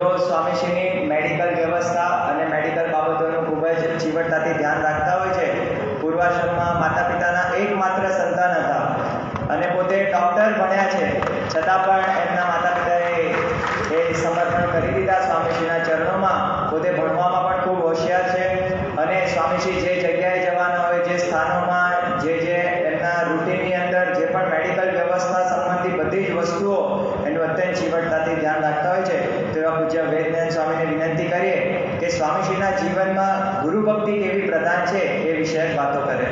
તો સ્વામીશ્રીની મેડિકલ વ્યવસ્થા અને મેડિકલ બાબતોનું ખૂબ જ ચીવટતાથી ધ્યાન રાખતા હોય છે. પૂર્વાશ્રમમાં માતા પિતાના એકમાત્ર સંતાન હતા અને પોતે ડૉક્ટર ભણ્યા છે. છતાં પણ એમના માતા પિતાએ એ સમર્પણ કરી દીધા સ્વામીશ્રીના ચરણોમાં. પોતે ભણવામાં પણ ખૂબ હોશિયાર છે અને સ્વામીશ્રી જે જગ્યાએ જવાના હોય, જે સ્થાનોમાં, જે જે એમના રૂટીનની અંદર જે પણ મેડિકલ વ્યવસ્થા સંબંધી બધી જ વસ્તુઓ એનું અત્યંત ચીવટતાથી ધ્યાન રાખતા હોય છે. એવા પૂજ્ય વેદનંદ સ્વામીને વિનંતી કરીએ કે સ્વામીશ્રીના જીવનમાં ગુરુ ભક્તિ કેવી પ્રધાન છે એ વિષયક વાતો કરે.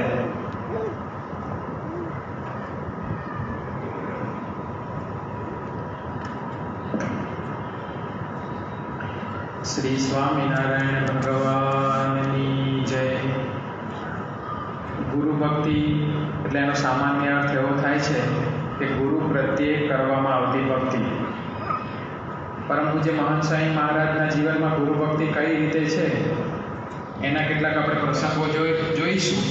શ્રી સ્વામિનારાયણ ભગવાનની જય. ગુરુ ભક્તિ એટલે એનો સામાન્ય અર્થ એવો થાય છે કે ગુરુ પ્રત્યે કરવામાં આવતી ભક્તિ. પરમ પૂજ્ય મહંત સાંઈ મહારાજના જીવનમાં ગુરુ ભક્તિ કઈ રીતે છે, એના કેટલાક આપણે પ્રસંગો જોઈ જોઈશું.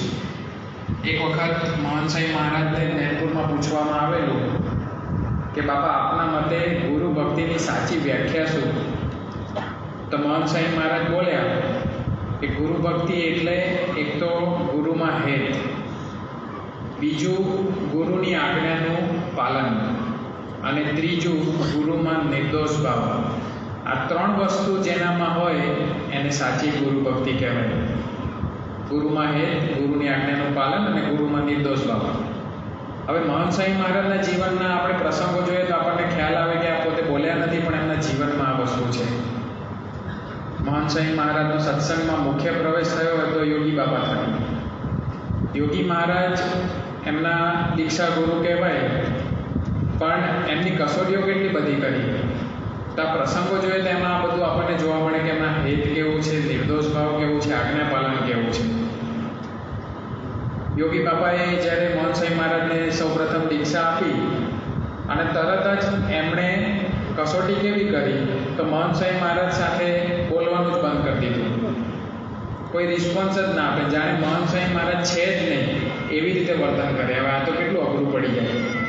એક વખત મહંત સ્વામી મહારાજને નૈનપુરમાં પૂછવામાં આવેલું કે, બાપા, આપના મતે ગુરુ ભક્તિની સાચી વ્યાખ્યા શું? તો મહંત સ્વામી મહારાજ બોલ્યા કે ગુરુ ભક્તિ એટલે એક તો ગુરુમાં હેત, બીજું ગુરુની આજ્ઞાનું પાલન. અને ત્રીજું, ગુરુમાં નિર્દોષ ભાવ. આ ત્રણ વસ્તુ જેનામાં હોય, એને સાચી ગુરુ ભક્તિ કહેવાય. ગુરુમાં હે, ગુરુની આજ્ઞાનું પાલન અને ગુરુમાં નિર્દોષ ભાવ. હવે મહંત મહારાજના જીવનના આપણે પ્રસંગો જોઈએ તો આપણને ખ્યાલ આવે કે આ પોતે બોલ્યા નથી, પણ એમના જીવનમાં આ વસ્તુ છે. મહંત મહારાજનો સત્સંગમાં મુખ્ય પ્રવેશ થયો હતો યોગી બાબા થયો યોગી મહારાજ એમના દીક્ષા ગુરુ કહેવાય પણ એમની કસોટીઓ કેટલી બધી કરી. તો પ્રસંગો જોઈએ તો એમાં આ બધું આપણને જોવા મળે કે એમના હેત કેવું છે, નિર્દોષ ભાવ કેવું છે, આજ્ઞા પાલન કેવું છે. યોગી બાપાએ જ્યારે મોહન સ્વામી મહારાજને સૌપ્રથમ દીક્ષા આપી અને તરત જ એમણે કસોટી કેવી કરી, તો મોહન સ્વામી મહારાજ સાથે બોલવાનું જ બંધ કરી દીધું. કોઈ રિસ્પોન્સ જ ના આપે. જાણે મોહન મહારાજ છે જ નહીં, એવી રીતે વર્તન કરે. હવે આ તો કેટલું અઘરું પડી જાય.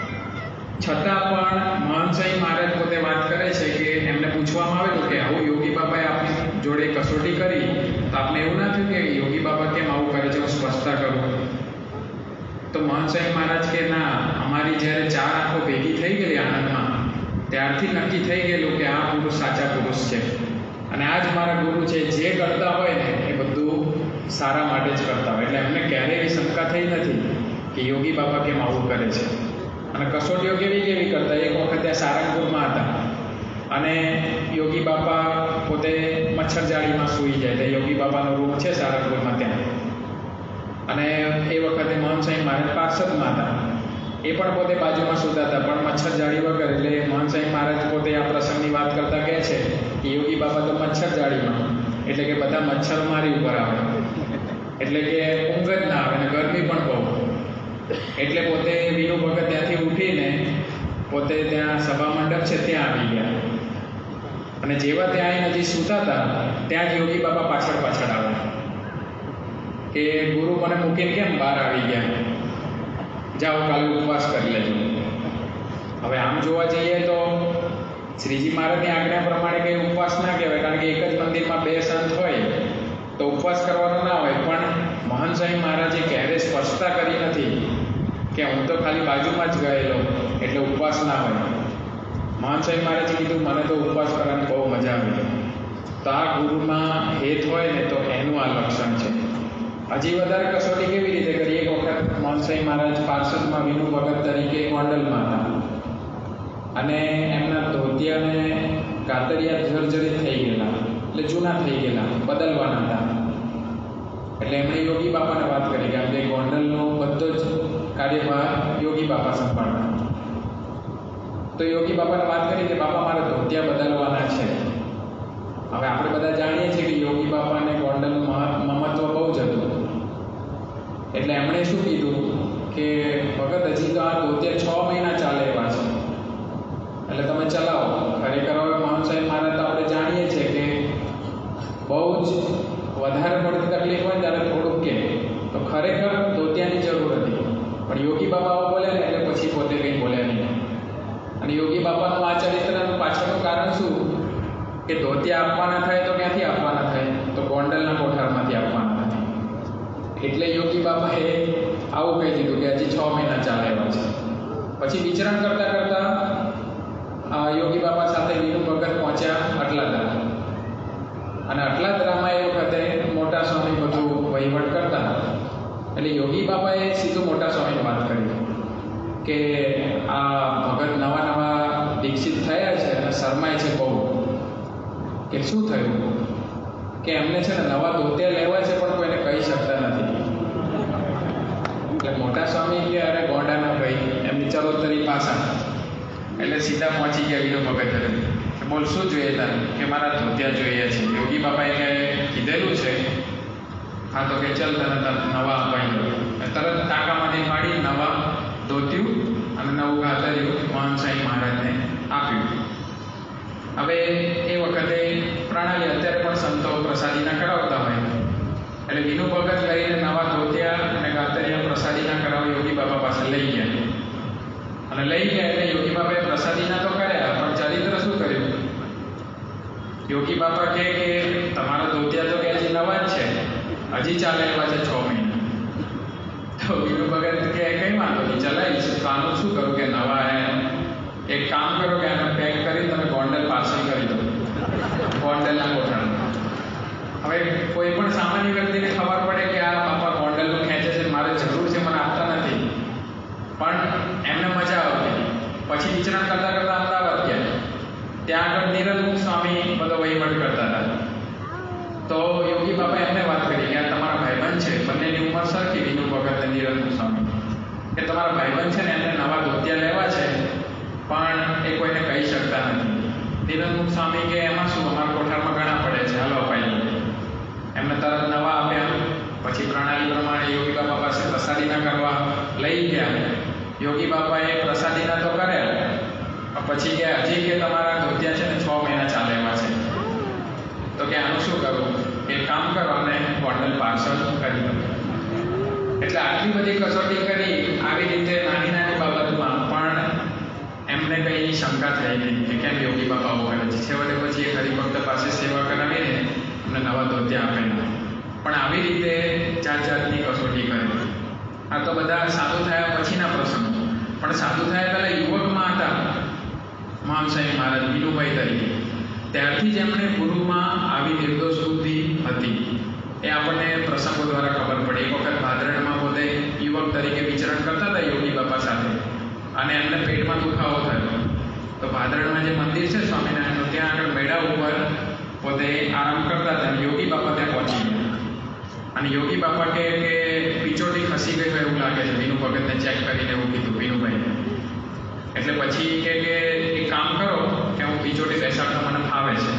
છતાં પણ મોહન સ્વામી મહારાજ પોતે વાત કરે છે કે એમને પૂછવામાં આવેલું કે આવું યોગી બાબાએ આપની જોડે કસોટી કરી, તો આપને એવું ના થયું કે યોગી બાબા કેમ આવું કરે છે, હું સ્પષ્ટતા કરું? તો મોહન મહારાજ કે ના, અમારી જ્યારે ચાર આંખો ભેગી થઈ ગઈ આનંદમાં, ત્યારથી નક્કી થઈ ગયેલું કે આ પુરુષ સાચા પુરુષ છે. અને આ જ મારા ગુરુ છે, જે કરતા હોય ને, એ બધું સારા માટે જ કરતા હોય. એટલે એમને ક્યારેય એવી શંકા થઈ નથી કે યોગી બાબા કેમ આવું કરે છે. અને કસોટીઓ કેવી કેવી કરતા? એક વખત સારંગપુરમાં હતા. અને યોગી બાપા પોતે મચ્છર જાળીમાં સૂઈ જાય તો યોગી બાપાનો રૂમ છે સારંગપુરમાં ત્યાં. અને એ વખતે મોહન સ્વામી મહારાજ પાર્ષદમાં હતા. એ પણ પોતે બાજુમાં સૂતા હતા, પણ મચ્છરજાળી વગર. એટલે મોહન સ્વામી મહારાજ પોતે આ પ્રસંગની વાત કરતા કહે છે કે યોગી બાપા તો મચ્છર જાળીમાં. એટલે કે બધા મચ્છર મારી ઉપર આવે. એટલે કે ઊંઘ જ ના આવે અને ગરમી પણ બહુ. એટલે પોતે વિનુ ભગત ત્યાંથી ઉઠીને પોતે ત્યાં સભા મંડપ છે, ત્યાં આવી ગયા. અને જેવા ત્યાં આવીને હજી સૂતા હતા ત્યાં જ યોગી બાબા પાછળ પાછળ આવ્યા કે ગુરુ મને મૂકીને કેમ બહાર આવી ગયા? જાઓ, કાલે ઉપવાસ કરી લેજો. હવે આમ જોવા જઈએ તો શ્રીજી મહારાજની આજ્ઞા પ્રમાણે કંઈ ઉપવાસ ના કહેવાય, કારણ કે એક જ મંદિરમાં બે સંત હોય, તો ઉપવાસ કરવાનો ના હોય, પણ મહાન સ્વામી મહારાજે ક્યારેય સ્પષ્ટતા કરી નથી. કે હું તો ખાલી બાજુમાં જ ગયેલો, એટલે ઉપવાસ ના હોય. મહાન સ્વામી મહારાજે કીધું, મને તો ઉપવાસ કરવાની બહુ મજા આવી. તો આ ગુરુમાં હેત હોય ને, તો એનું આ લક્ષણ છે. હજી વધારે કસોટી કેવી રીતે કરી એક વખત મોહનસાઈ મહારાજ પાર્ષદમાં વિનુ ભગત તરીકે ગોંડલમાં હતા. અને એમના ધોતિયાને કાતરિયા જર્જરિત થઈ ગયેલા, એટલે જૂના થઈ ગયેલા, બદલવાના હતા. એટલે એમણે યોગી બાપાને વાત કરી કે આપણે ગોંડલનો બધો જ કાર્યભાર યોગી બાપા સંભાળતા તો યોગી બાપાને વાત કરી કે, બાપા, મારે ધોતિયા બદલવાના છે. હવે આપણે બધા જાણીએ છીએ કે યોગી બાપાને ગોંડલનું મહત્વ બહુ જ હતું. એટલે એમણે શું કીધું કે, ભગત, હજી તો આ ધોતિયા છ મહિના ચાલે એવા છે. એટલે તમે ચલાવો. ખરેખર હવે મહંત સાહેબ મારે તો આપણે જાણીએ છીએ કે બહુ જ વધારે પડતી તકલીફ હોય ત્યારે થોડુંક કે. તો ખરેખર ધોતિયાની જરૂર હતી પણ યોગી બાબા બોલ્યા ને એટલે પછી પોતે કંઈ બોલ્યા નહીં અને યોગી બાપાનું આ ચરિત્રનું પાછળનું કારણ શું કે ધોતિયા આપવાના થાય તો ક્યાંથી આપવાના થાય? તો ગોંડલના કોઠારમાંથી આપવાના થાય એટલે યોગી બાપાએ આવું કહી દીધું કે હજી છ મહિના ચાલે એવા છે. પછી વિચરણ કરતાં કરતાં યોગી બાપા સાથે વિનુ ભગત પહોંચ્યા અટલાદરા. અને અટલાદરામાં એ વખતે મોટા સ્વામી બધું વહીવટ કરતા એટલે યોગી બાપાએ સીધું મોટા સ્વામીને વાત કરી કે આ ભગત નવા નવા દીક્ષિત થયા છે અને શરમાય છે બહુ. કે શું થયું? કે એમને છે ને નવા ધોતિયા લેવા છે પણ કોઈને કહી શકતા નથી. એટલે મોટા સ્વામી કે અરે ગોંડાના ભાઈ એમની ચરોતરી પાસા એટલે સીધા પહોંચી ગયા વિનો ભગત બોલ, શું જોઈએ તારે? કે મારા ધોતિયા જોઈએ છે. યોગી બાપાએ કે કીધેલું છે. હા, તો કે ચલ તને નવા અપાઈ દઉં તરત ટાંકામાંથી પાડી નવા ધોત્યું અને નવું ગાતર્યું મહાન સાંઈ મહારાજને આપ્યું. હવે એ વખતે પ્રણાલી અત્યારે પણ સંતો પ્રસાદીના કરાવતા હોય એટલે વિનુ ભગત લઈને નવા ધોતિયા અને ગાતરિયા પ્રસાદીના કરાવ યોગી બાબા પાસે લઈ ગયા. અને લઈ ગયા એટલે યોગી બાબાએ પ્રસાદીના તો કર્યા, પણ ચરિત્ર શું કર્યું? યોગી બાપા કહે કે તમારા ધોતિયા તો કે હજી નવા જ છે? હજી ચાલે એવા છે છ મહિના. તો વિનુ ભગત કે કઈ વાંધો નહીં, ચલાવીશ. તો આનું શું કરું કે નવા હે? એક કામ કરો કે આને પેક ગોંડલ પાર્સલ કરી દો ગોંડલના કોઠાણ હવે કોઈ પણ સામાન્ય વ્યક્તિને ખબર પડે કે આ બાપા ગોંડલનું ખેંચે છે, મારે જરૂર છે, મને આપતા નથી. પણ એમને મજા આવતી. પછી વિચરણ કરતા કરતા અમદાવાદ ગયા. ત્યાં આગળ નિરલમુખ સ્વામી બધો વહીવટ કરતા હતા. તો યોગી બાપા એમને વાત કરી કે આ તમારા ભાઈબંધ છે. બંનેની ઉંમર સરખી વિનુ ભગત અને નિરલમુખ સ્વામી? કે તમારા ભાઈબંધ છે ને એમને નવા ધોતિયા લેવા છે પણ એ કોઈને કહી શકતા નથી નિરલમુખ સ્વામી કે એમાં શું? અમારા કોઠારમાં ઘણા પડે છે. હાલો, અપાઈ એમને તરત નવા આપ્યા. પછી પ્રણાલી પ્રમાણે યોગી બાપા પાસે પ્રસાદીના કરવા લઈ ગયા. યોગી બાપાએ પ્રસાદીના તો કર્યા. પછી કે હજી કે તમારા ધોતિયા છે ને છ મહિના ચાલે એવા છે. તો કે આનું શું કરવું? એક કામ કરો અને હોટલ પાર્સલ કરી એટલે આટલી બધી કસોટી કરી, આવી રીતે નાની નાની એમને કઈ શંકા થઈ નહીં. કે કેમ યોગી બાપા ઊભા નથી છેવટે પછી એ હરિભક્ત પાસે સેવા કરાવીને એમને નવા ધોત્યા આપેલા પણ આવી રીતે જાત જાતની કસોટી કરે આ તો બધા સાધુ થયા પછીના પ્રસંગો. પણ સાધુ થયા પહેલા યુવકમાં હતા મહામસાઈ મહારાજ વિનુભાઈ તરીકે. ત્યારથી જ એમણે ગુરુમાં આવી નિર્દોષ બુદ્ધિ હતી. એ આપણને પ્રસંગો દ્વારા ખબર પડે. એક વખત ભાદરણમાં પોતે યુવક તરીકે વિચરણ કરતા હતા યોગી બાપા સાથે. અને એમને પેટમાં દુખાવો થયો. તો ભાદરણમાં જે મંદિર છે સ્વામિનારાયણનું, ત્યાં આગળ મેળા ઉપર પોતે આરામ કરતા હતા યોગી બાપા ત્યાં પહોંચી ગયા. અને યોગી બાપા કહે કે પિચોટી ખસી ગઈ એવું લાગે છે. વિનુ ભગતને ચેક કરીને એવું કીધું વિનુભાઈ એટલે પછી કે કે, એક કામ કરો કે હું પિચોટી બેસાડતો મને ફાવે છે.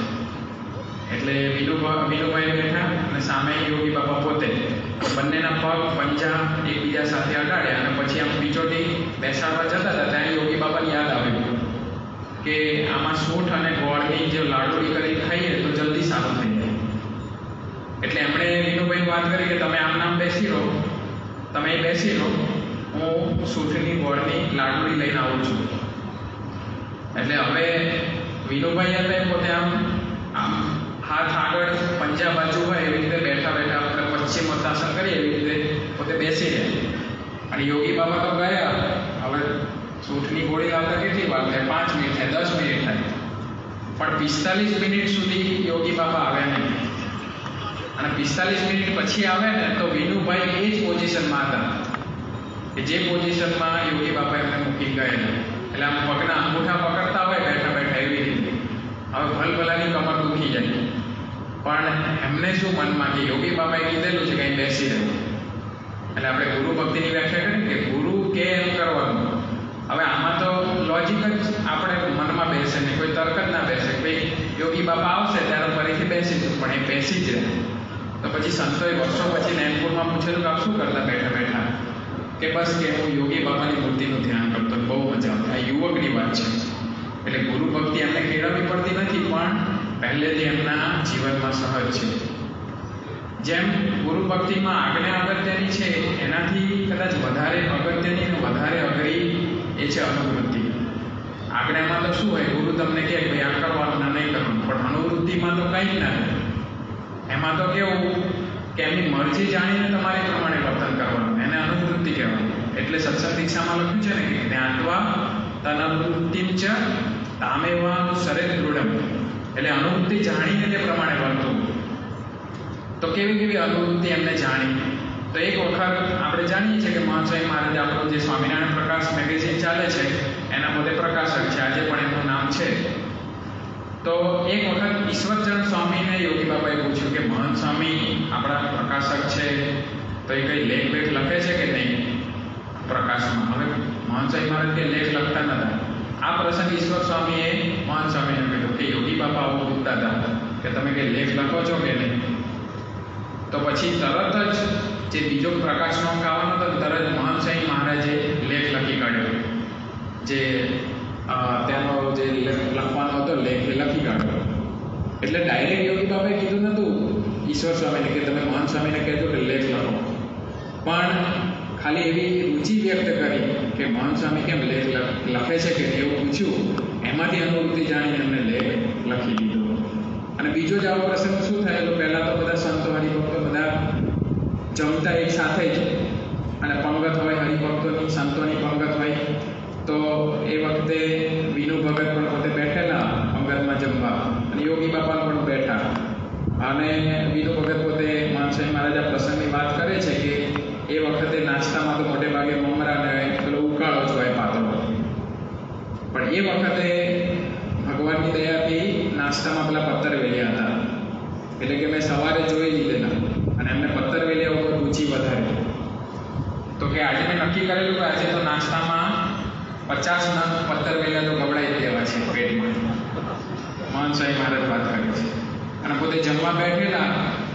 એટલે વિનુ વિનુભાઈ બેઠા અને સામે યોગી બાપા પોતે બંનેના પગ પંજા એકબીજા સાથે અડાડ્યા અને પછી આમ પિચોટી બેસાડવા જતા હતા ત્યારે યોગી બાપાને યાદ આવ્યું કે આમાં સૂઠ અને ગોળની જે લાડુડી કરી ખાઈએ તો જલ્દી સારું થઈ જાય. એટલે એમણે વિનુભાઈ વાત કરી કે તમે આમ નામ બેસી રહો. તમે બેસી રહો. હું સૂઠની ગોળની લાડુડી લઈને આવું છું. એટલે હવે વિનુભાઈ હતા પોતે આમ આમ હાથ આગળ પંજા બાજુ હોય એવી રીતે બેઠા બેઠા આપણે પશ્ચિમ મતાસન કરીએ એવી રીતે પોતે બેસી રહ્યા. અને યોગી બાબા તો ગયા. હવે સૂઠની ગોળી લાવતા કેટલી વાર થાય? પાંચ મિનિટ થાય, દસ મિનિટ થાય. પણ પિસ્તાલીસ મિનિટ સુધી યોગી બાબા આવ્યા નહીં. અને પિસ્તાલીસ મિનિટ પછી આવે ને, તો વિનુભાઈ એ જ પોઝિશનમાં હતા. કે જે પોઝિશનમાં યોગી બાપા એમને મૂકી ગયેલા એટલે આમ પગના અંગૂઠા પકડતા હોય, બેઠા બેઠા એવી રીતે. હવે ભલભલાની કમર દુખી જાય. પણ એમને શું મનમાં કે યોગી બાબાએ કીધેલું છે કંઈ બેસી રહેવું એટલે આપણે ગુરુ ભક્તિની વ્યાખ્યા કરી કે ગુરુ કે એમ કરવાનું? હવે આમાં તો લોજિક જ આપણે મનમાં બેસે ને કોઈ તર્ક જ ના બેસે ભાઈ, યોગી બાપા આવશે ત્યારે ફરીથી બેસીશું પણ એ બેસી જ રહે. તો પછી સંતોએ વર્ષો પછી નૈનપુરમાં પૂછેલું કે આપ શું કરતા બેઠા બેઠા? કે બસ કે હું યોગી બાપાની મૂર્તિનું ધ્યાન કરતો બહુ મજા આવતી. આ યુવકની વાત છે. એટલે ગુરુ ભક્તિ એમને કેળવવી પડતી નથી, પણ પહેલેથી એમના જીવનમાં સહજ છે. જેમ ગુરુ ભક્તિમાં આજ્ઞા અગત્યની છે, એનાથી કદાચ વધારે અગત્યની અને વધારે અઘરી એ છે અનુવૃત્તિ. આજ્ઞામાં તો શું હોય, ગુરુ તમને કહે ભાઈ આ કરવાનું નહીં કરવાનું. પણ અનુવૃત્તિમાં તો કંઈ જ નથી એમાં તો કેવું, કે એમની મરજી જાણીને તમારે પ્રમાણે વર્તન કરવાનું, એને અનુવૃત્તિ કહેવાનું એટલે સત્સંગ દીક્ષામાં લખ્યું છે ને કે જ્ઞાતવા તનવૃત્તિમ ચ તામેવા સરે દૃઢમ. એટલે અનુવૃત્તિ જાણીને તે પ્રમાણે વર્તવું. તો કેવી કેવી અનુવૃત્તિ એમને જાણી? તો એક વખત આપણે જાણીએ છીએ કે મહાન સ્વામી મહારાજ આપણું જે સ્વામિનારાયણ પ્રકાશ મેગેઝિન ચાલે છે, એના પોતે પ્રકાશક છે. આજે પણ એમનું નામ છે. તો એક વખત ઈશ્વરચંદ સ્વામીને યોગી બાબાએ પૂછ્યું કે મહંત સ્વામી, આપણા પ્રકાશક છે. તો એ કંઈ લેખ વેખ લખે છે કે નહીં? પ્રકાશમાં. હવે મહંત મહારાજ કે લેખ લખતા નતા આ પ્રસંગ ઈશ્વર સ્વામીએ મહંત સ્વામીને કીધું કે યોગી બાપા આવું પૂછતા હતા કે તમે કંઈ લેખ લખો છો કે નહીં? તો પછી તરત જ જે બીજો પ્રકાશનો આવવાનો હતો તરત સ્વામી મહારાજે લેખ લખી કાઢ્યો. જે તેનો જે લેખ લખવાનો હતો, લેખ લખી કાઢ્યો. એટલે ડાયરેક્ટ યોગી બાબાએ કીધું નહોતું ઈશ્વર સ્વામીને કે તમે મહાન સ્વામીને કહેજો કે લેખ લખો. પણ ખાલી એવી રુચિ વ્યક્ત કરી કે મહાન સ્વામી કેમ લેખ લખ- લખે છે કે એવું પૂછ્યું, એમાંથી અનુભૂતિ જાણીને એમને લેખ લખી દીધો. અને બીજો જ આવો પ્રસંગ શું થયેલો? પહેલાં તો બધા સંતો હરિભક્તો બધા જમતા એક સાથે જ, અને પંગત હોય, હરિભક્તોની, સંતોની પંગત હોય, તો એ વખતે વિનુ ભગત પણ પોતે બેઠેલા પંગતમાં જમવા, અને યોગી બાપા પણ બેઠા. અને વિનુ ભગત પોતે માનસાઈ મહારાજા પ્રસંગની વાત કરે છે કે એ વખતે નાસ્તામાં તો મોટે ભાગે મમરા ને પેલો ઉકાળો જ હોય પાતળો. પણ એ વખતે ભગવાનની દયાથી નાસ્તામાં પેલા પથ્થર વેલ્યા હતા. એટલે કે મેં સવારે જોઈ લીધેલા, અને એમને પથ્થર ઉપર રુચિ વધારે તો કે આજે મેં નક્કી કરેલું કે આજે તો નાસ્તામાં પચાસ નંગ પત્તરવેલિયા તો ગબડાઈ દેવા છે પેટમાં. મહાન સાહેબ મહારાજ વાત કરે છે. અને પોતે જમવા બેઠેલા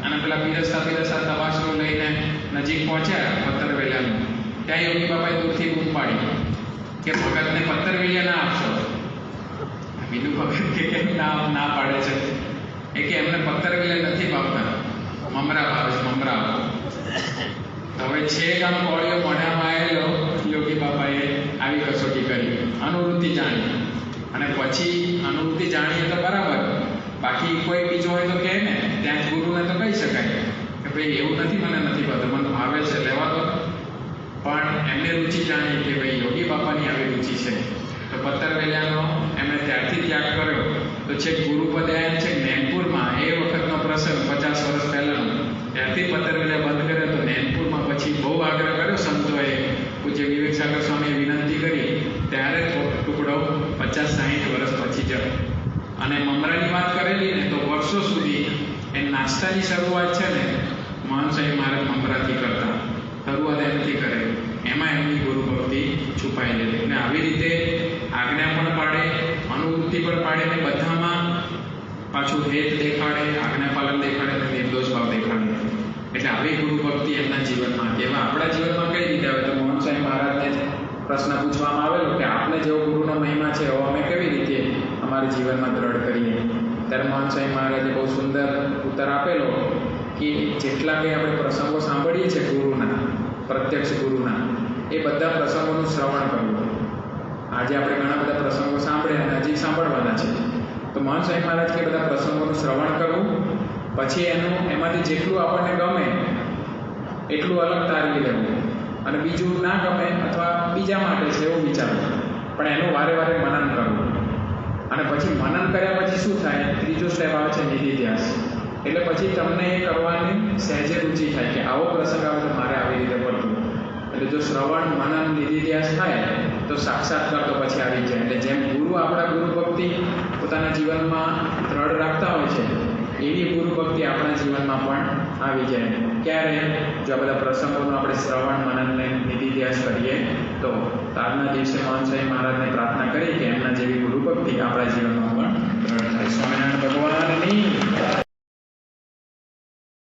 અને પેલા પીરસતા પીરસતા તપાસનું લઈને નજીક પહોંચ્યા પત્તરવેલિયાનું ત્યાં યોગી બાબાએ દૂરથી બૂમ પાડી કે, ભગતને પત્તરવેલિયા ના આપશો. બીજું ભગત કે કેમ ના ના પાડે છે. એ કે, એમને પત્તરવેલિયા નથી ભાવતા મમરા ભાવે છે મમરા આપો તો હવે છેક આમ મોઢામાં આવેલો યોગી બાપાએ આવી કસોટી કરી. અનુવૃત્તિ જાણી. અને પછી અનુવૃત્તિ જાણીએ તો બરાબર. બાકી કોઈ બીજો હોય તો કહે ને, ત્યાં ગુરુને તો કહી શકાય. કે ભાઈ, એવું નથી, મને નથી પડતું મને ભાવે છે, લેવા દો. પણ એમને રુચિ જાણી કે ભાઈ, યોગી બાપાની આવી રુચિ છે. તો પત્તરવેલિયાનો એમણે ત્યારથી ત્યાગ કર્યો. તો છેક ગુરુપદે છે નૈનપુરમાં એ વખતનો પ્રસંગ પચાસ વર્ષ પહેલાનો. ત્યારથી બંધ કર્યો તો નૈનપુરમાં પછી બહુ આગ્રહ કર્યો, સંતોએ પૂજ્ય વિવેક સાગર સ્વામીએ વિનંતી કરી, ત્યારે ટુકડો પચાસ સાહીઠ વર્ષ પછી જ. અને મમરાની વાત કરેલી ને તો વર્ષો સુધી એ નાસ્તાની શરૂઆત છે ને, મહાન સાહેબ મહારાજ મમરાથી કરતા. શરૂઆત એમથી કરે. એમાં એમની ગુરુ ભક્તિ છુપાઈ હતી અને આવી રીતે આજ્ઞા પણ પાડે, અનુવૃત્તિ પણ પાડે ને બધામાં પાછું હેત દેખાડે આજ્ઞા પાલન દેખાડે અને નિર્દોષ ભાવ દેખાડે. એટલે આવી ગુરુ ભક્તિ એમના જીવનમાં કે હવે આપણા જીવનમાં કઈ રીતે આવે? તો મોહન સાહેબ મહારાજને પ્રશ્ન પૂછવામાં આવેલો કે આપને જેવો ગુરુનો મહિમા છે, એવો અમે કેવી રીતે અમારા જીવનમાં દ્રઢ કરીએ? ત્યારે મોહન સાહેબ મહારાજે બહુ સુંદર ઉત્તર આપેલો કે જેટલા કંઈ આપણે પ્રસંગો સાંભળીએ છીએ ગુરુના, પ્રત્યક્ષ ગુરુના, એ બધા પ્રસંગોનું શ્રવણ કરવું. આજે આપણે ઘણા બધા પ્રસંગો સાંભળ્યા અને હજી સાંભળવાના છે. તો મહન સાહેબ મહારાજ કે બધા પ્રસંગોનું શ્રવણ કરવું પછી એનું, એમાંથી જેટલું આપણને ગમે, એટલું અલગ તારવી લેવું. અને બીજું ના ગમે અથવા બીજા માટે છે એવું વિચારવું. પણ એનું વારે વારે મનન કરવું. અને પછી મનન કર્યા પછી શું થાય? ત્રીજો સ્ટેપ આવે છે નિધિધ્યાસ. એટલે પછી તમને એ કરવાની સહેજે રુચિ થાય કે આવો પ્રસંગ આવે તો મારે આવી રીતે પડતું એટલે જો શ્રવણ, મનન, નિધિધ્યાસ થાય, તો સાક્ષાત્કાર તો પછી આવી જાય. એટલે જેમ ગુરુ આપણા ગુરુ ભક્તિ પોતાના જીવનમાં દ્રઢ રાખતા હોય છે એવી ગુરુ ભક્તિ આપણા જીવનમાં પણ આવી જાય ક્યારે? જો આ બધા પ્રસંગોનું આપણે શ્રવણ મનનને નિધિધ્યાસ કરીએ, તો આજના દિવસે મહાન સાહેબ મહારાજને પ્રાર્થના કરી કે એમના જેવી ગુરુ ભક્તિ આપણા જીવનમાં પણ દ્રઢ થાય. સ્વામિનારાયણ ભગવાનની